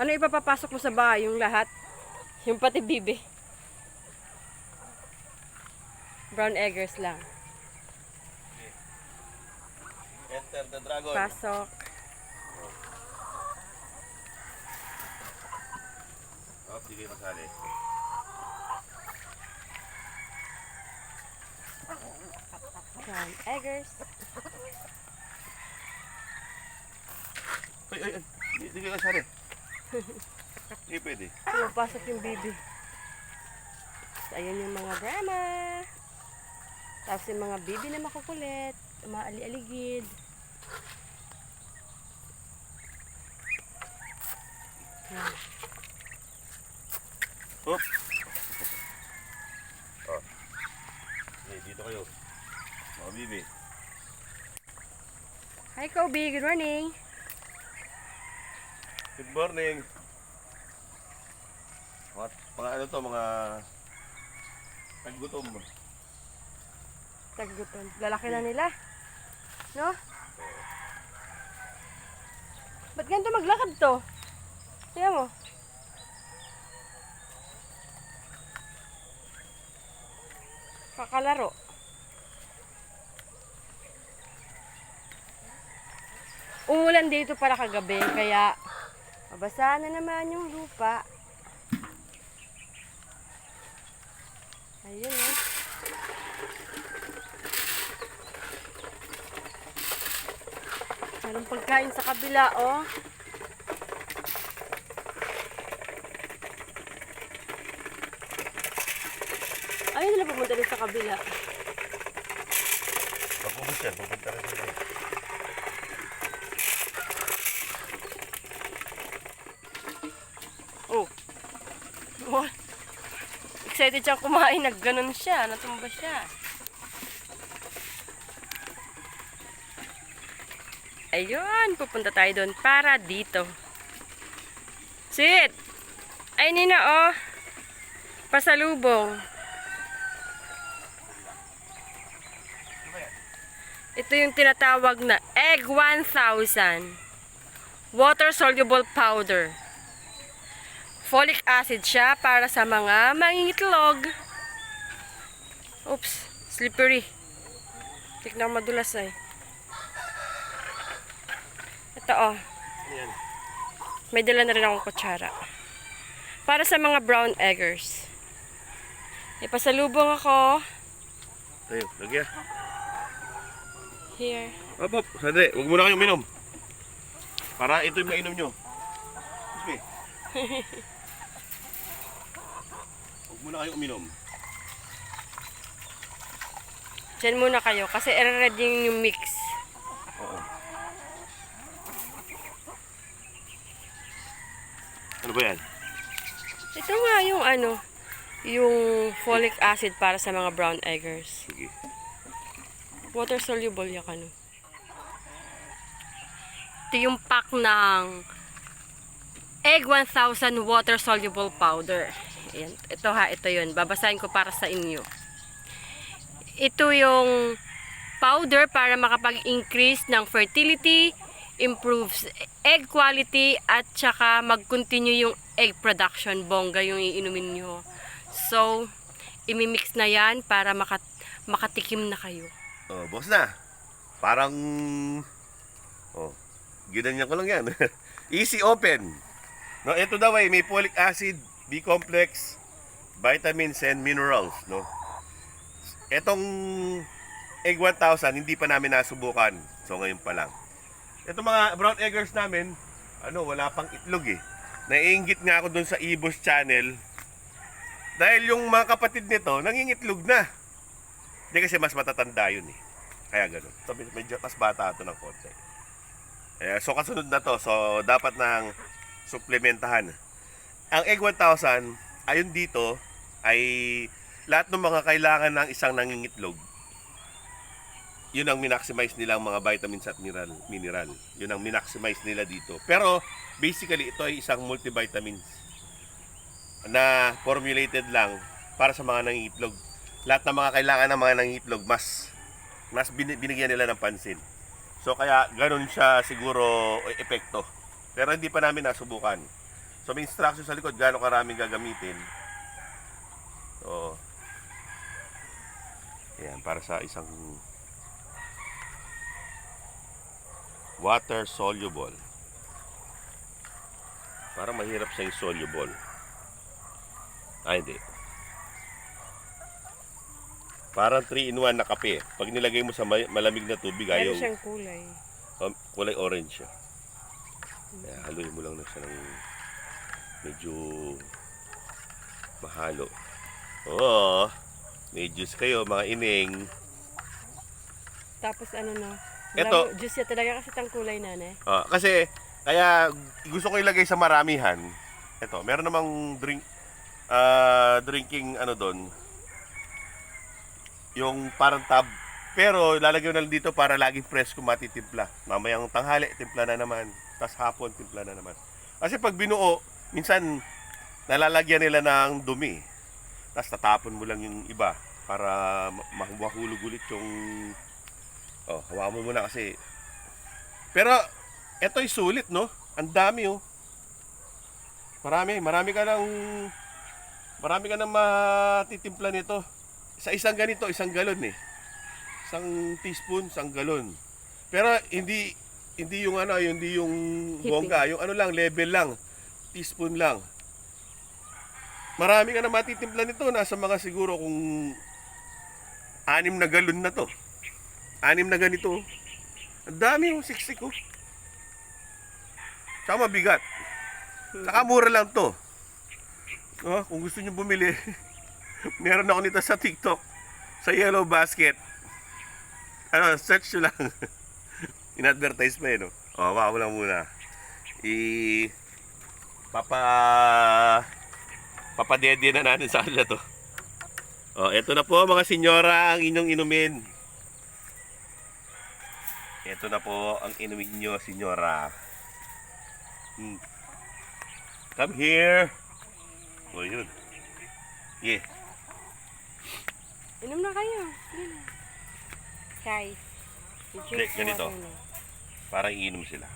Ano ipapapasok mo sa bahay? Yung lahat? Yung pati bibi? Brown eggers lang. Enter the dragon. Pasok. Oh, sige kasali. Brown eggers. Ay, ay, ay. Sige kasali. Hindi pwede. Pumapasok yung bibi. So, ayun yung mga Brahma. Tapos yung mga bibi na makukulit. Maali-aligid. Yan. Oh. Oh. Okay, dito kayo. Mga bibi. Hi, Kobe. Good morning. Good morning. Mga, mga ano to, mga taggutom. Tagguton. Lalaki na nila. No? Ba't ganito maglakad to? Tingnan mo. Kakalaro. Umulan dito para kagabi, kaya mabasa na naman yung lupa. Ayun eh. Anong pagkain sa kabila, oh. Ayun nila pumunta rin sa kabila. Pag-ubus yan, pupunta rin sila. Oh. What? Excited siyang kumain. Nagganon siya. Natumba siya. Ayun. Pupunta tayo doon para dito. Sit! Ay, Nina, oh. Pasalubong. Ito yung tinatawag na Egg 1000. Water soluble powder. Folic acid siya para sa mga mangingitlog. Oops, slippery. Tignan madulas ay. Ito oh, Ano yan? may dala na rin akong kutsara. Para sa mga brown eggers. Ipasalubong ako. Tayo, lagyan. Here. Hop, hop. Sandali, huwag muna kayong minom. Para ito yung mainom nyo. Excuse me. Huwag muna kayong uminom. Diyan muna kayo kasi i-ready yung mix. Oo. Ano ba yan? Ito nga yung ano, yung folic acid para sa mga brown eggers. Sige. Water soluble yan ano. Ito yung pack ng Egg 1000 water soluble powder. Ayan. Ito ha, ito yun. Babasahin ko para sa inyo. Ito yung powder para makapag-increase ng fertility, improves egg quality, at saka mag-continue yung egg production. Bongga yung iinumin nyo. So, imimix na yan para makat makatikim na kayo. Oh, boss na. Parang... Oh, ginanyan ko lang yan. Easy open. No, ito daw ay may folic acid, B-complex, vitamins and minerals, no. Etong egg 1000 hindi pa namin nasubukan. So ngayon pa lang. Ito mga brown eggers namin, ano, wala pang itlog eh. Naiinggit nga ako dun sa Ibos channel. Dahil yung mga kapatid nito, nangingitlog na. Hindi kasi mas matatanda yun eh. Kaya ganun. So, med- medyo mas bata ito ng konti. Eh, so kasunod na to. So dapat nang suplementahan. Ang egg 1000, ayon dito, ay lahat ng mga kailangan ng isang nangingitlog. Yun ang minaximize nilang mga vitamins at mineral, mineral. Yun ang minaximize nila dito. Pero basically ito ay isang multivitamins na formulated lang para sa mga nangingitlog. Lahat ng mga kailangan ng mga nangingitlog mas mas bin- binigyan nila ng pansin. So kaya ganun siya siguro e- epekto. Pero hindi pa namin nasubukan. So may instruction sa likod gaano karaming gagamitin. So, Ayan, para sa isang water soluble. Para mahirap sa soluble. Ah, hindi. Parang 3 in 1 na kape. Pag nilagay mo sa ma- malamig na tubig, ayaw. Meron siyang kulay. Um, kulay orange siya. Haluin mo lang na siya ng medyo mahalo. Oo. may juice kayo, mga ining. Tapos ano. Eto. Ito. Juice yan talaga kasi itang kulay na na. Ah, kasi, kaya gusto ko ilagay sa maramihan. Ito, meron namang drink, ah, drinking ano doon. Yung parang tab. Pero lalagyan na lang dito para laging fresh kung matitimpla. Mamayang tanghali, timpla na naman. Tapos hapon, timpla na naman. Kasi pag binuo, minsan nalalagyan nila ng dumi. Tapos tatapon mo lang yung iba para ma- mahulog ulit yung... Oh, hawakan mo muna kasi pero eto'y sulit, no? Ang dami, oh. Marami, marami ka ng marami ka nang matitimpla nito. Sa isang ganito, isang galon eh. Isang teaspoon, isang galon. Pero hindi hindi yung ano, hindi yung bongga, yung ano lang, level lang. Teaspoon lang. Marami ka na matitimpla nito, nasa mga siguro kung anim na galon na to. Anim na ganito. oh. Ang dami yung siksik oh. Tsaka mabigat. Tsaka mura lang to. Oh, kung gusto nyo bumili, meron ako nito sa TikTok. Sa Yellow Basket. Ano, search nyo lang. In-advertise pa eh, no? O, oh, lang muna. I... Papa... Papadede na natin sa kanila to. Oh, eto na po mga senyora ang inyong inumin. Ito na po ang inumin nyo, senyora. Hmm. Come here. O, yun. Yeah. Inom na kayo. Guys. ganito. Parang iinom sila.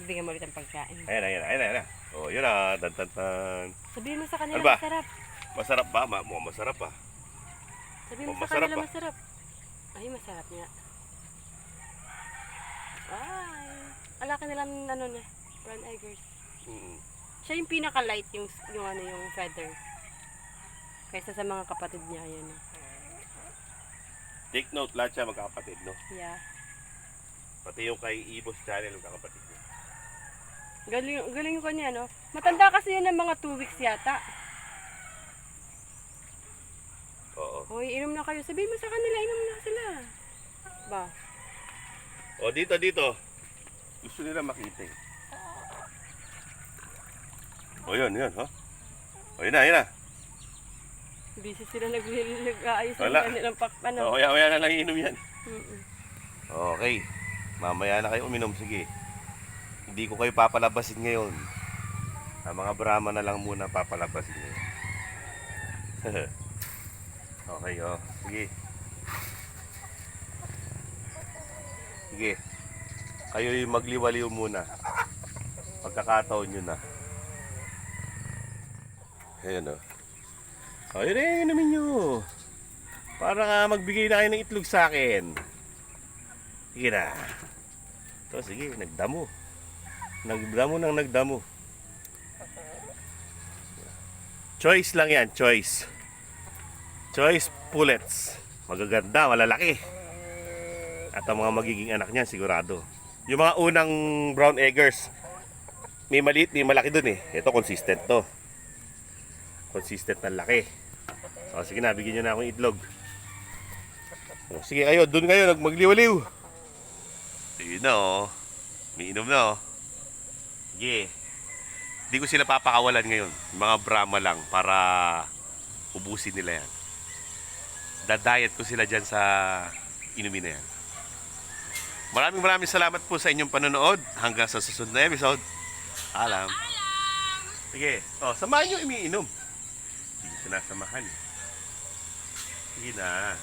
Bigyan mo ulit ang pagkain. Ayan, ayan, ayan, ayan. O, yun na. Tan, tan, tan. Sabihin mo sa kanila Ano ba? masarap. Masarap ba? Ma mo, masarap ba? Sabihin mo Oh, sa masarap kanila ba? masarap. Ay, masarap nga. Ay. Alaka nilang ano na. Brown eggers. Mm. Siya yung pinaka-light yung, yung ano yung feather. Kaysa sa mga kapatid niya, yun. Take note, lahat siya magkakapatid, no? Yeah. Pati yung kay Ibos Channel, magkakapatid niya. Galing, galing ko niya, no? Matanda kasi yun ng mga 2 weeks yata. Oo. Hoy, inom na kayo. Sabihin mo sa kanila, inom na sila. Ba? O, dito, dito. Gusto nila makita eh. O, yun, yun, ha? O, yun na, yun na. Busy sila nag- nag-aayos ng Wala. kanilang pak, ano. O, kaya, kaya na lang iinom yan. Mm-mm. Okay. Mamaya na kayo uminom, sige. Hindi ko kayo papalabasin ngayon. Ang mga Brahma na lang muna papalabasin ngayon. okay, oh. Sige. Sige. Kayo yung magliwaliw muna. Pagkakataon nyo na. Ayan, oh. O, yun na, inumin nyo. Para nga magbigay na kayo ng itlog sa akin. Sige na. Ito, sige, nagdamo. Nagdamo nang nagdamo. Choice lang yan, choice. Choice pullets. Magaganda, malalaki. At ang mga magiging anak niyan, sigurado. Yung mga unang brown eggers, may maliit, may malaki dun eh. Ito, consistent to. Consistent na laki. O, sige na, bigyan nyo na akong itlog. Sige kayo, dun kayo, nagmagliwaliw. Sige na oh. May inom na oh. Sige. Hindi ko sila papakawalan ngayon. Mga Brahma lang para ubusin nila yan. Dadayat ko sila dyan sa inumin na yan. Maraming maraming salamat po sa inyong panonood. Hanggang sa susunod na episode. Alam. Sige. Oh, samahan nyo umiinom. Hindi sinasamahan. eh. Sige na.